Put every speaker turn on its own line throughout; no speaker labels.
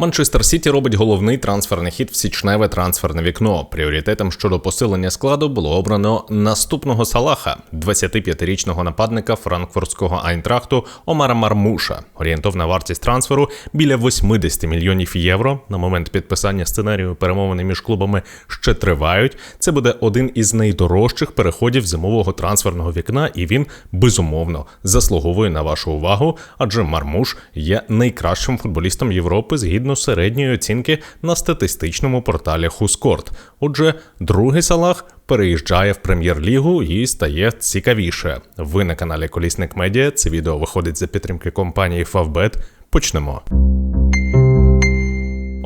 Манчестер Сіті робить головний трансферний хід в січневе трансферне вікно. Пріоритетом щодо посилення складу було обрано наступного салаха, 25-річного нападника франкфуртського айнтрахту Омара Мармуша. Орієнтовна вартість трансферу біля 80 мільйонів євро. На момент підписання сценарію перемовини між клубами ще тривають. Це буде один із найдорожчих переходів зимового трансферного вікна, і він безумовно заслуговує на вашу увагу, адже Мармуш є найкращим футболістом Європи згідно середньої оцінки на статистичному порталі Хускорт. Отже, другий салах переїжджає в прем'єр-лігу і стає цікавіше. Ви на каналі Колісник Медіа. Це відео виходить за підтримки компанії Favbet. Почнемо.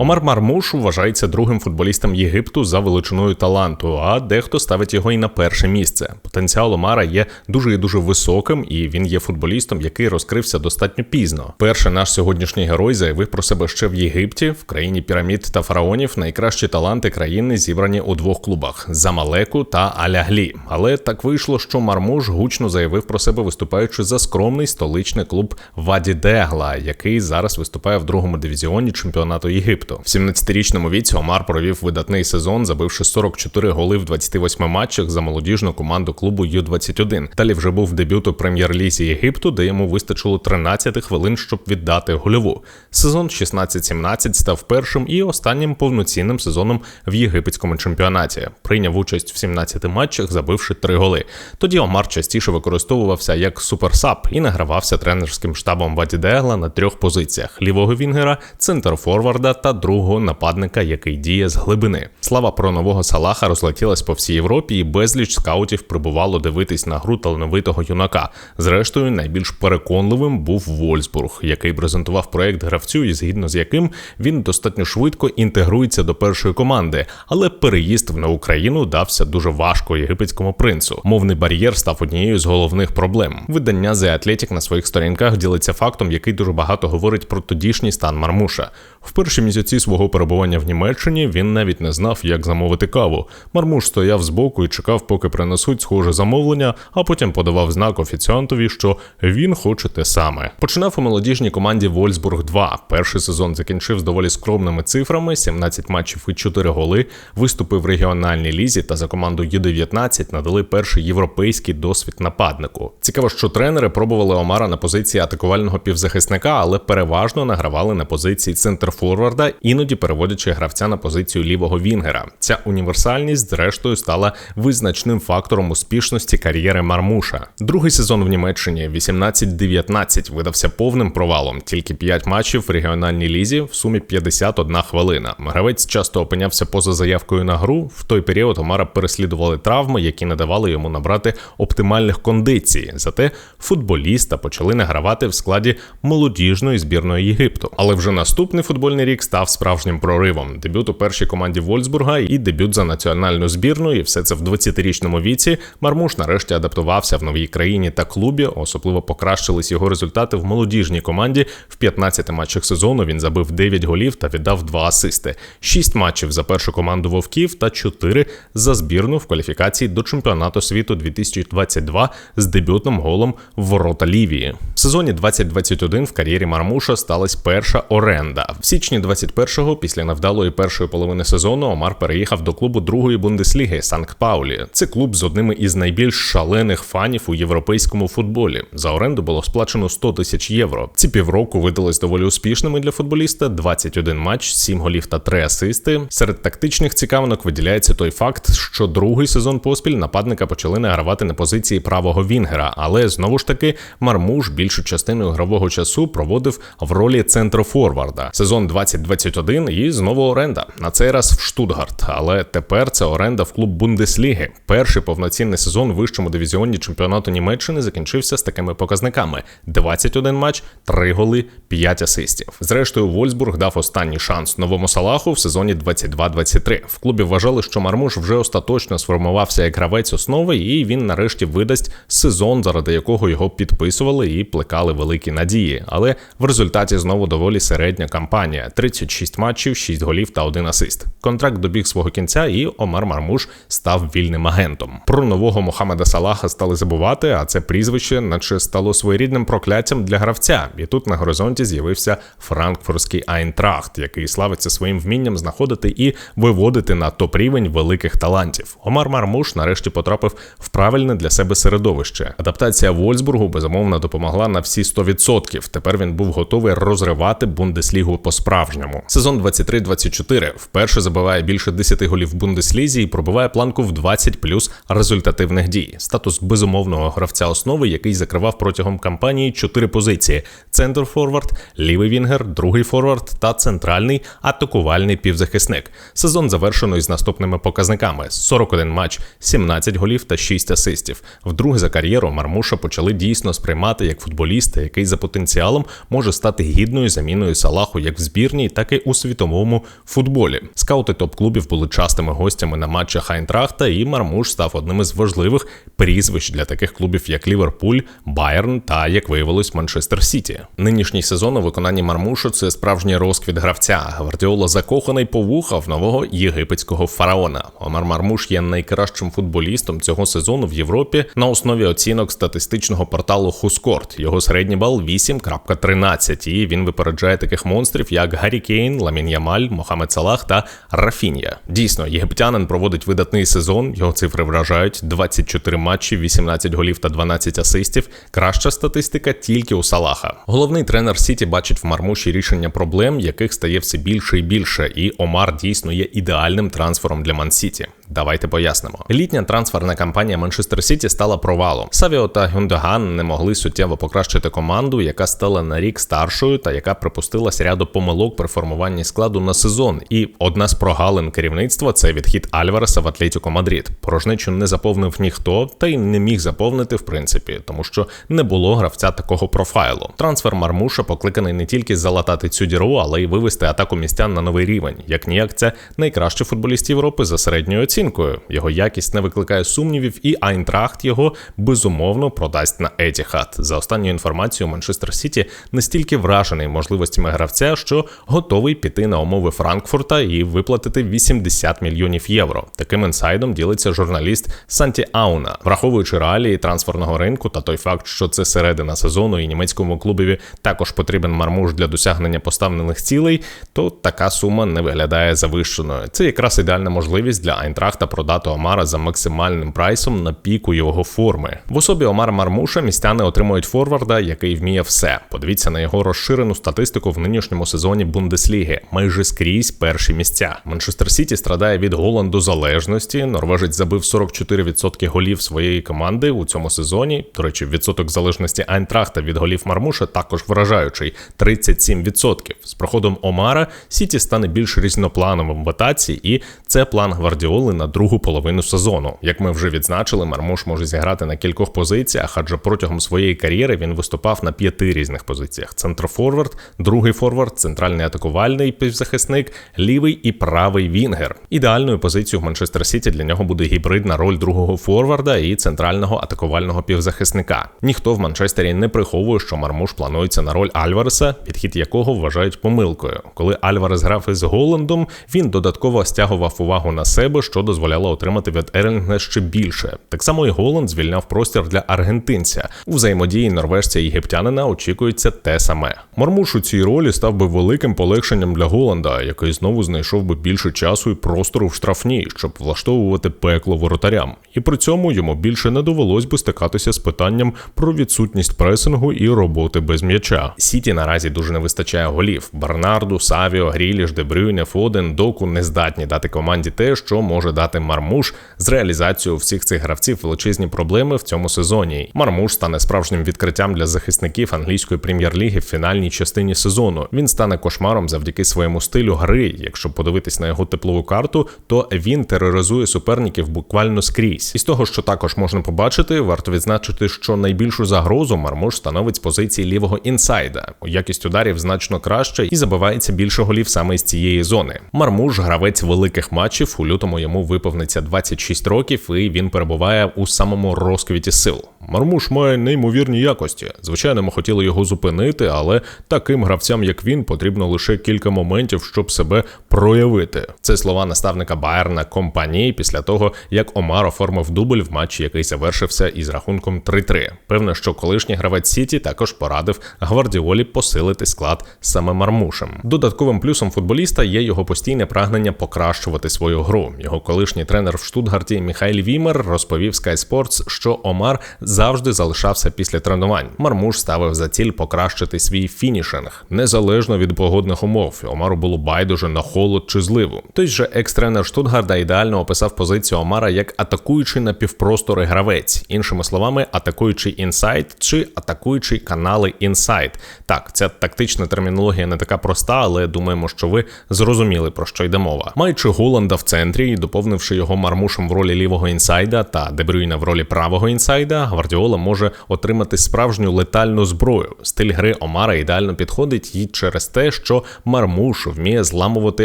Омар Мармуш вважається другим футболістом Єгипту за величиною таланту, а дехто ставить його і на перше місце. Потенціал Омара є дуже і дуже високим, і він є футболістом, який розкрився достатньо пізно. Перший наш сьогоднішній герой заявив про себе ще в Єгипті, в країні пірамід та фараонів. Найкращі таланти країни зібрані у двох клубах Замалеку та Аляглі. Але так вийшло, що Мармуш гучно заявив про себе, виступаючи за скромний столичний клуб Ваді Дегла, який зараз виступає в другому дивізіоні чемпіонату Єгипту. В 17-річному віці Омар провів видатний сезон, забивши 44 голи в 28 матчах за молодіжну команду клубу Ю-21. Далі вже був дебют у прем'єр-лізі Єгипту, де йому вистачило 13 хвилин, щоб віддати гольову. Сезон 16-17 став першим і останнім повноцінним сезоном в єгипетському чемпіонаті. Прийняв участь в 17 матчах, забивши 3 голи. Тоді Омар частіше використовувався як суперсап і награвався тренерським штабом Ваді Дегла на трьох позиціях: лівого вінгера, центр форварда та другого нападника, який діє з глибини. Слава про нового Салаха розлетілась по всій Європі, і безліч скаутів прибувало дивитись на гру талановитого юнака. Зрештою, найбільш переконливим був Вольсбург, який презентував проект гравцю, і згідно з яким він достатньо швидко інтегрується до першої команди. Але переїзд на Україну дався дуже важко єгипетському принцу. Мовний бар'єр став однією з головних проблем. Видання The Athletic на своїх сторінках ділиться фактом, який дуже багато говорить про тодішній стан Мармуша. В перші місяці місяці свого перебування в Німеччині він навіть не знав, як замовити каву. Мармуш стояв збоку і чекав, поки принесуть схоже замовлення, а потім подавав знак офіціантові, що він хоче те саме. Починав у молодіжній команді Вольсбург 2 Перший сезон закінчив з доволі скромними цифрами: 17 матчів і 4 голи. Виступив в регіональній лізі та за команду Ю-19 надали перший європейський досвід нападнику. Цікаво, що тренери пробували Омара на позиції атакувального півзахисника, але переважно награвали на позиції центрфорварда іноді переводячи гравця на позицію лівого вінгера. Ця універсальність, зрештою, стала визначним фактором успішності кар'єри Мармуша. Другий сезон в Німеччині 18-19 видався повним провалом. Тільки 5 матчів в регіональній лізі, в сумі 51 хвилина. Гравець часто опинявся поза заявкою на гру. В той період Омара переслідували травми, які не давали йому набрати оптимальних кондицій. Зате футболіста почали награвати в складі молодіжної збірної Єгипту. Але вже наступний футбольний рік став справжнім проривом. Дебют у першій команді Вольсбурга і дебют за національну збірну. І все це в 20-річному віці. Мармуш нарешті адаптувався в новій країні та клубі. Особливо покращились його результати в молодіжній команді. В 15 матчах сезону він забив 9 голів та віддав 2 асисти, 6 матчів за першу команду вовків та 4 за збірну в кваліфікації до чемпіонату світу 2022 з дебютним голом в ворота Лівії. В сезоні 2021 в кар'єрі Мармуша сталася перша оренда. В січні 21 21-го, після невдалої першої половини сезону, Омар переїхав до клубу другої бундесліги Санкт Паулі. Це клуб з одними із найбільш шалених фанів у європейському футболі. За оренду було сплачено 100 тисяч євро. Ці півроку видались доволі успішними для футболіста: 21 матч, 7 голів та 3 асисти. Серед тактичних цікавинок виділяється той факт, що другий сезон поспіль нападника почали награвати на позиції правого вінгера, але знову ж таки Мармуш більшу частину ігрового часу проводив в ролі центрофорварда. Сезон 2020 21 і знову оренда. На цей раз в Штутгарт. Але тепер це оренда в клуб Бундесліги. Перший повноцінний сезон в вищому дивізіоні чемпіонату Німеччини закінчився з такими показниками: 21 матч, 3 голи, 5 асистів. Зрештою, Вольсбург дав останній шанс новому салаху в сезоні 22-23. В клубі вважали, що Мармуш вже остаточно сформувався як гравець основи, і він нарешті видасть сезон, заради якого його підписували і плекали великі надії. Але в результаті знову доволі середня кампанія. 34 6 матчів, 6 голів та 1 асист. Контракт добіг свого кінця, і Омар Мармуш став вільним агентом. Про нового Мохамеда Салаха стали забувати, а це прізвище, наче стало своєрідним прокляттям для гравця. І тут на горизонті з'явився франкфуртський Айнтрахт, який славиться своїм вмінням знаходити і виводити на топ-рівень великих талантів. Омар Мармуш нарешті потрапив в правильне для себе середовище. Адаптація Вольсбургу безумовно допомогла на всі 100%. Тепер він був готовий розривати бундеслігу по справжньому по-справжньому. Сезон 23-24 вперше забиває більше 10 голів в Бундеслізі і пробиває планку в 20 плюс результативних дій. Статус безумовного гравця основи, який закривав протягом кампанії чотири позиції: центр форвард, лівий вінгер, другий форвард та центральний атакувальний півзахисник. Сезон завершено із наступними показниками: 41 матч, 17 голів та 6 асистів. Вдруге за кар'єру Мармуша почали дійсно сприймати як футболіста, який за потенціалом може стати гідною заміною Салаху як в збірній, так і у світовому футболі. Скаути топ-клубів були частими гостями на матчах Айнтрахта, і Мармуш став одним із важливих прізвищ для таких клубів, як Ліверпуль, Байерн та, як виявилось, Манчестер Сіті. Нинішній сезон у виконанні Мармушу це справжній розквіт гравця. Гвардіола закоханий по вуха в нового єгипетського фараона. Омар Мармуш є найкращим футболістом цього сезону в Європі на основі оцінок статистичного порталу Хускорт. Його середній бал 8.13, і він випереджає таких монстрів, як Гаррі Кейн, Ламін Ямаль, Мохамед Салах та Рафінія. Дійсно, єгиптянин проводить видатний сезон. Його цифри вражають: 24 матчі, 18 голів та 12 асистів. Краща статистика тільки у Салаха. Головний тренер Сіті бачить в Мармуші рішення проблем, яких стає все більше і більше. І Омар дійсно є ідеальним трансфером для Ман-Сіті. Давайте пояснимо. Літня трансферна кампанія Манчестер Сіті стала провалом. Савіо та Гюндаган не могли суттєво покращити команду, яка стала на рік старшою та яка припустилася ряду помилок при формуванні складу на сезон. І одна з прогалин керівництва це відхід Альвареса в Атлетіко Мадрид. Порожничу не заповнив ніхто, та й не міг заповнити в принципі, тому що не було гравця такого профайлу. Трансфер Мармуша покликаний не тільки залатати цю діру, але й вивести атаку містян на новий рівень. Як ніяк, це найкращий футболіст Європи за середньою оцінкою. Його якість не викликає сумнівів, і Айнтрахт його безумовно продасть на Етіхат. За останньою інформацією, Манчестер Сіті настільки вражений можливостями гравця, що готовий піти на умови Франкфурта і виплатити 80 мільйонів євро. Таким інсайдом ділиться журналіст Санті Ауна, враховуючи реалії трансферного ринку та той факт, що це середина сезону, і німецькому клубові також потрібен мармуш для досягнення поставлених цілей, то така сума не виглядає завищеною. Це якраз ідеальна можливість для Айнтрахта продати Омара за максимальним прайсом на піку його форми. В особі Омара Мармуша містяни отримують форварда, який вміє все. Подивіться на його розширену статистику в нинішньому сезоні Бундесліги. Майже скрізь перші місця. Манчестер Сіті страдає від голанду залежності. Норвежець забив 44% голів своєї команди у цьому сезоні. До речі, відсоток залежності Айнтрахта від голів Мармуша також вражаючий 37%. З проходом Омара Сіті стане більш різноплановим в атаці, і це план Гвардіоли на другу половину сезону. Як ми вже відзначили, Мармуш може зіграти на кількох позиціях, адже протягом своєї кар'єри він виступав на п'яти різних позиціях: центрофорвард, другий форвард, центральний атакувальний півзахисник, лівий і правий вінгер. Ідеальною позицією в Манчестер Сіті для нього буде гібридна роль другого форварда і центрального атакувального півзахисника. Ніхто в Манчестері не приховує, що Мармуш планується на роль Альвареса, підхід якого вважають помилкою. Коли Альварес грав із Голландом, він додатково стягував увагу на себе, що дозволяло отримати від Ерлінга ще більше. Так само і Голланд звільняв простір для аргентинця. У взаємодії норвежця і єгиптянина очікується те саме. Мармуш у цій ролі став би великим полегшенням для Голланда, який знову знайшов би більше часу і простору в штрафній, щоб влаштовувати пекло воротарям. І при цьому йому більше не довелось би стикатися з питанням про відсутність пресингу і роботи без м'яча. Сіті наразі дуже не вистачає голів. Барнарду, Савіо, Гріліш, Дебрюйне, Фоден, Доку не здатні дати команді те, що може дати Мармуш з реалізацією всіх цих гравців величезні проблеми в цьому сезоні. Мармуш стане справжнім відкриттям для захисників англійської прем'єр-ліги в фінальній частині сезону. Він стане кошмаром завдяки своєму стилю гри. Якщо подивитись на його теплову карту, то він тероризує суперників буквально скрізь. Із того, що також можна побачити, варто відзначити, що найбільшу загрозу Мармуш становить з позиції лівого інсайда. Якість ударів значно краще і забивається більше голів саме з цієї зони. Мармуш гравець великих матчів. У лютому йому виповниться 26 років, і він перебуває у самому розквіті сил. Мармуш має неймовірні якості. Звичайно, ми хотіли його зупинити, але таким гравцям, як він, потрібно лише кілька моментів, щоб себе проявити. Це слова наставника Байерна компанії після того, як Омар оформив дубль в матчі, який завершився із рахунком 3-3. Певно, що колишній гравець Сіті також порадив Гвардіолі посилити склад саме Мармушем. Додатковим плюсом футболіста є його постійне прагнення покращувати свою гру. Його колишній тренер в Штутгарті Міхайль Вімер розповів Sky Sports, що Омар завжди залишався після тренувань. Мармуш ставив за ціль покращити свій фінішинг незалежно від погодних умов. Омару було байдуже на холод чи зливу. Той же екс-тренер Штутгарда ідеально описав позицію Омара як атакуючий напівпростори гравець, іншими словами, атакуючий інсайд чи атакуючий канали інсайд. Так, ця тактична термінологія не така проста, але думаємо, що ви зрозуміли про що йде мова. Маючи Голланда в центрі і доповнивши його мармушем в ролі лівого інсайда та Дебрюйна в ролі правого інсайда, Гвардіола може отримати справжню летальну зброю. Стиль гри Омара ідеально підходить і через те, що Мармуш вміє зламувати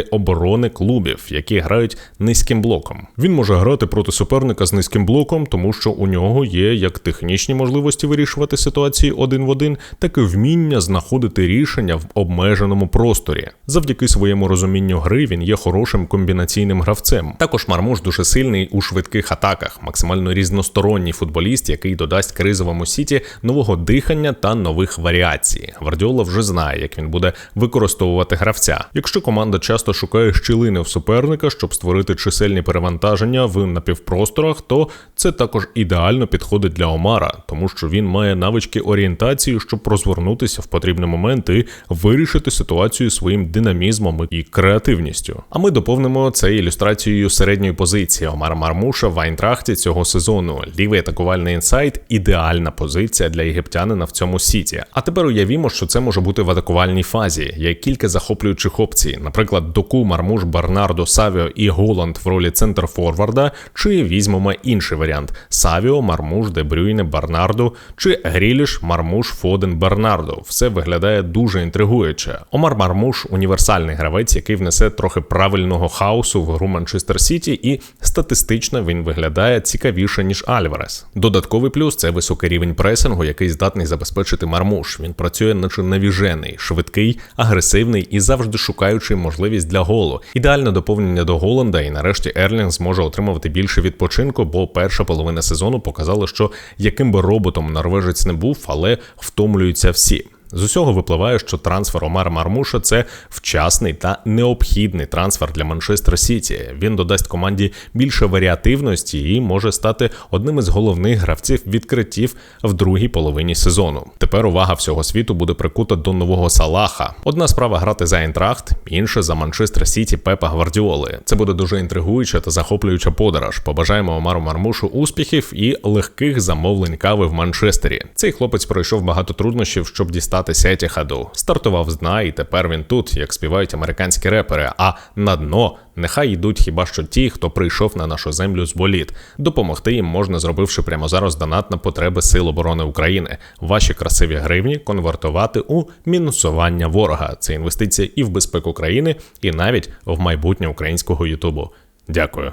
оборони клубів, які грають низьким блоком. Він може грати проти суперника з низьким блоком, тому що у нього є як технічні можливості вирішувати ситуації один в один, так і вміння знаходити рішення в обмеженому просторі. Завдяки своєму розумінню гри він є хорошим комбінаційним гравцем. Також Мармуш дуже сильний у швидких атаках, максимально різносторонній футболіст, який додасть кризовому сіті нового дихання та нових варіацій. Гвардіола вже знає, як він буде використовувати гравця. Якщо команда часто шукає щілини в суперника, щоб створити чисельні перевантаження в напівпросторах, то це також ідеально підходить для Омара, тому що він має навички орієнтації, щоб розвернутися в потрібний момент і вирішити ситуацію своїм динамізмом і креативністю. А ми доповнимо це ілюстрацією середньої позиції Омара Мармуша в Айнтрахті цього сезону. Лівий атакувальний інсайт ідеальна позиція для єгиптянина в цьому сіті. А тепер уявімо, що це може бути в атакувальній фазі. Є кілька захоплюючих опцій, наприклад, Доку, Мармуш, Бернардо, Савіо і Голланд в ролі центр форварда, чи візьмемо інший варіант: Савіо, Мармуш, Дебрюйне, Бернардо, чи Гріліш, Мармуш, Фоден, Бернардо. Все виглядає дуже інтригуюче. Омар Мармуш універсальний гравець, який внесе трохи правильного хаосу в гру Манчестер Сіті, і статистично він виглядає цікавіше ніж Альварес. Додатковий плюс це високий рівень пресингу, який здатний забезпечити Мармуш. Він працює, наче навіжений, швидкий, агресивний і завжди шукаючий можливість для голу. Ідеальне доповнення до Голланда, і нарешті Ерлінг зможе отримувати більше відпочинку, бо перша половина сезону показала, що яким би роботом норвежець не був, але втомлюються всі. З усього випливає, що трансфер Омара Мармуша це вчасний та необхідний трансфер для Манчестер Сіті. Він додасть команді більше варіативності і може стати одним із головних гравців відкриттів в другій половині сезону. Тепер увага всього світу буде прикута до нового Салаха. Одна справа грати за Айнтрахт, інша за Манчестер Сіті Пепа Гвардіоли. Це буде дуже інтригуюча та захоплююча подорож. Побажаємо Омару Мармушу успіхів і легких замовлень кави в Манчестері. Цей хлопець пройшов багато труднощів, щоб дістати статися Етіхаду. Стартував з дна, і тепер він тут, як співають американські репери. А на дно нехай йдуть хіба що ті, хто прийшов на нашу землю з боліт. Допомогти їм можна, зробивши прямо зараз донат на потреби Сил оборони України. Ваші красиві гривні конвертувати у мінусування ворога. Це інвестиція і в безпеку країни, і навіть в майбутнє українського Ютубу. Дякую.